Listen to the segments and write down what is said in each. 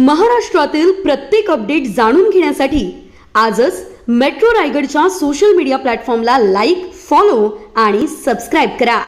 महाराष्ट्रातील प्रत्येक अपडेट जाणून घेण्यासाठी आजच मेट्रो रायगडच्या सोशल मीडिया प्लॅटफॉर्मला लाईक फॉलो आणि सबस्क्राईब करा.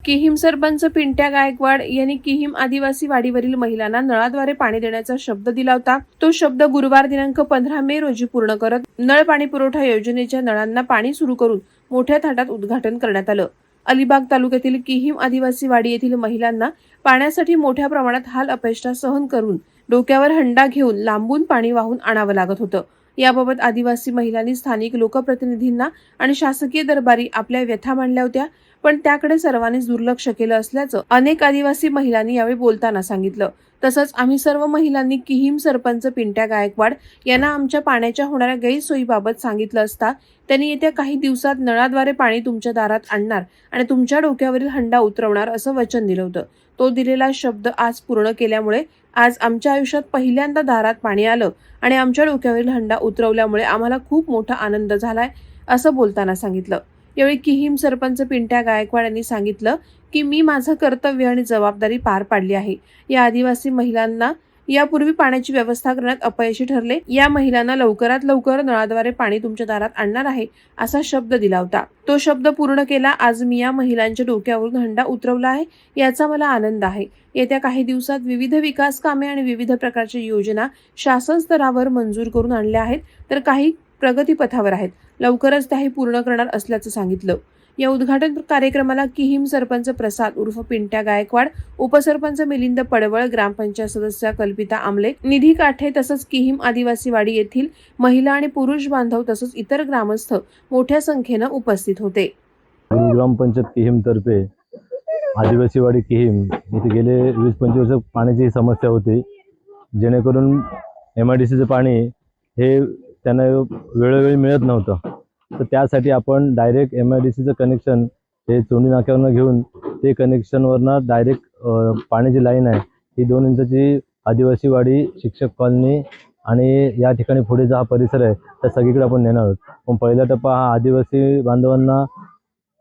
किहिम सरपंच पिंट्या गायकवाड यांनी किहिम आदिवासी वाडीवरील महिलांना नळाद्वारे पाणी देण्याचा शब्द दिला होता. तो शब्द गुरुवार दिनांक पंधरा मे रोजी पूर्ण करत नळ पाणी पुरवठा योजनेच्या नळांना पाणी सुरू करून मोठ्या थाटात उद्घाटन करण्यात आलं. अलिबाग तालुक्यातील किहिम आदिवासी वाडी येथील महिलांना पाण्यासाठी मोठ्या प्रमाणात हाल अपेष्टा सहन करून डोक्यावर हंडा घेऊन लांबून पाणी वाहून आणावं लागत होतं. याबाबत आदिवासी महिलांनी स्थानिक लोकप्रतिनिधींना आणि शासकीय दरबारी आपल्या व्यथा मांडल्या होत्या पण त्याकडे सर्वांनीच दुर्लक्ष केलं असल्याचं अनेक आदिवासी महिलांनी यावेळी बोलताना सांगितलं. तसंच आम्ही सर्व महिलांनी किहीम सरपंच पिंट्या गायकवाड यांना आमच्या पाण्याच्या होणाऱ्या गैरसोयीबाबत सांगितलं असता त्यांनी येत्या काही दिवसात नळाद्वारे पाणी तुमच्या दारात आणणार आणि तुमच्या डोक्यावरील हंडा उतरवणार असं वचन दिलं होतं. तो दिलेला शब्द आज पूर्ण केल्यामुळे आज आमच्या आयुष्यात पहिल्यांदा दारात पाणी आलं आणि आमच्या डोक्यावरील हंडा उतरवल्यामुळे आम्हाला खूप मोठा आनंद झालाय असं बोलताना सांगितलं. यावेळी किहीम सरपंच पिंट्या गायकवाड यांनी सांगितलं की मी माझं कर्तव्य आणि जबाबदारी पार पाडली आहे. या आदिवासी महिलांना यापूर्वी पाण्याची व्यवस्था करण्यात अपयशी ठरले. या महिलांना लवकरात लवकर नळाद्वारे पाणी तुमच्या दारात आणणार आहे असा शब्द दिला होता. तो शब्द पूर्ण केला आज मी या महिलांच्या डोक्यावरून हंडा उतरवला आहे याचा मला आनंद आहे. येत्या काही दिवसात विविध विकास कामे आणि विविध प्रकारच्या योजना शासन स्तरावर मंजूर करून आणल्या आहेत तर काही प्रगतीपथावर आहेत. लवकरच त्याही पूर्ण करणार असल्याचं सांगितलं. या उद्घाटन कार्यक्रमाला किहिम सरपंच प्रसाद उर्फ पिंट्या गायकवाड उपसरपंच मिलिंद पडवळ ग्रामपंचायत सदस्य कल्पिता आमले निधी काठे तसंच किहिम आदिवासी वाडी येथील महिला आणि पुरुष बांधव तसंच इतर ग्रामस्थ मोठ्या संख्येनं उपस्थित होते. ग्रामपंचायत किहिम तर्फे आदिवासीवाडी किहीम इथे गेले वीस पंचवीस वर्ष पाण्याची समस्या होती. जेणेकरून एम आय डी सीचं पाणी हे त्यांना वेळोवेळी मिळत नव्हतं. तर त्यासाठी आपण डायरेक्ट एम आय डी सीचं कनेक्शन हे चोंडी नाक्यावरनं घेऊन ते कनेक्शनवरनं डायरेक्ट पाण्याची लाईन आहे. ही दोन इंचाची आदिवासीवाडी शिक्षक कॉलनी आणि या ठिकाणी पुढे जो हा परिसर आहे त्या सगळीकडे आपण नेणार आहोत. पण पहिला टप्पा हा आदिवासी बांधवांना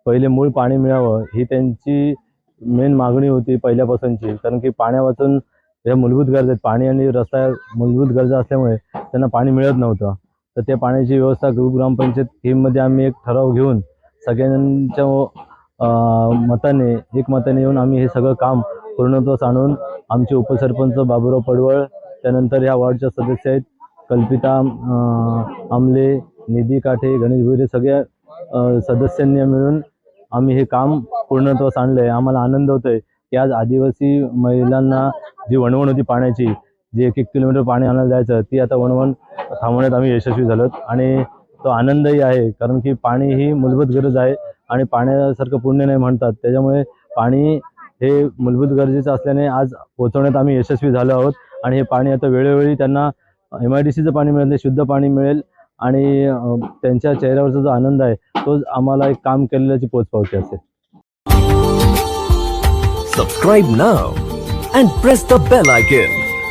पहिले मूळ पाणी मिळावं ही त्यांची मेन मागणी होती पहिल्यापासूनची. कारण की पाण्यापासून ह्या मूलभूत गरजा आहेत. पाणी आणि रस्ता मूलभूत गरजा असल्यामुळे त्यांना पाणी मिळत नव्हतं. तर त्या पाण्याची व्यवस्था ग्रामपंचायत टीममध्ये आम्ही एक ठराव घेऊन सगळ्यांच्या मताने एक मताने येऊन आम्ही हे सगळं काम पूर्णत्वास आणून आमचे उपसरपंच बाबुराव पडवळ त्यानंतर या वॉर्डच्या सदस्य आहेत कल्पिता आमले निधी काठे गणेश भुरे सगळ्या सदस्यांनी मिळून आम्ही हे काम पूर्णत्वास आणलं आहे आम्हाला आनंद होतोय की आज आदिवासी महिलांना जी वणवण होती पाण्याची जे एक एक किलोमीटर पाणी आणायला जायचं ती आता वणवण थांबवण्यात आम्ही यशस्वी झालो आणि तो आनंदही आहे कारण की पाणी ही मूलभूत गरज आहे आणि पाण्यासारखं पुण्य नाही म्हणतात. त्याच्यामुळे पाणी हे मूलभूत गरजेचं असल्याने आज पोहोचवण्यात आम्ही यशस्वी झालो आहोत. आणि हे पाणी आता वेळोवेळी त्यांना एम आय डी सीचं पाणी मिळेल शुद्ध पाणी मिळेल आणि त्यांच्या चेहऱ्यावरचा जो आनंद आहे तो आम्हाला एक काम केलेल्याची पोचपावती असेल. Subscribe now and press the bell icon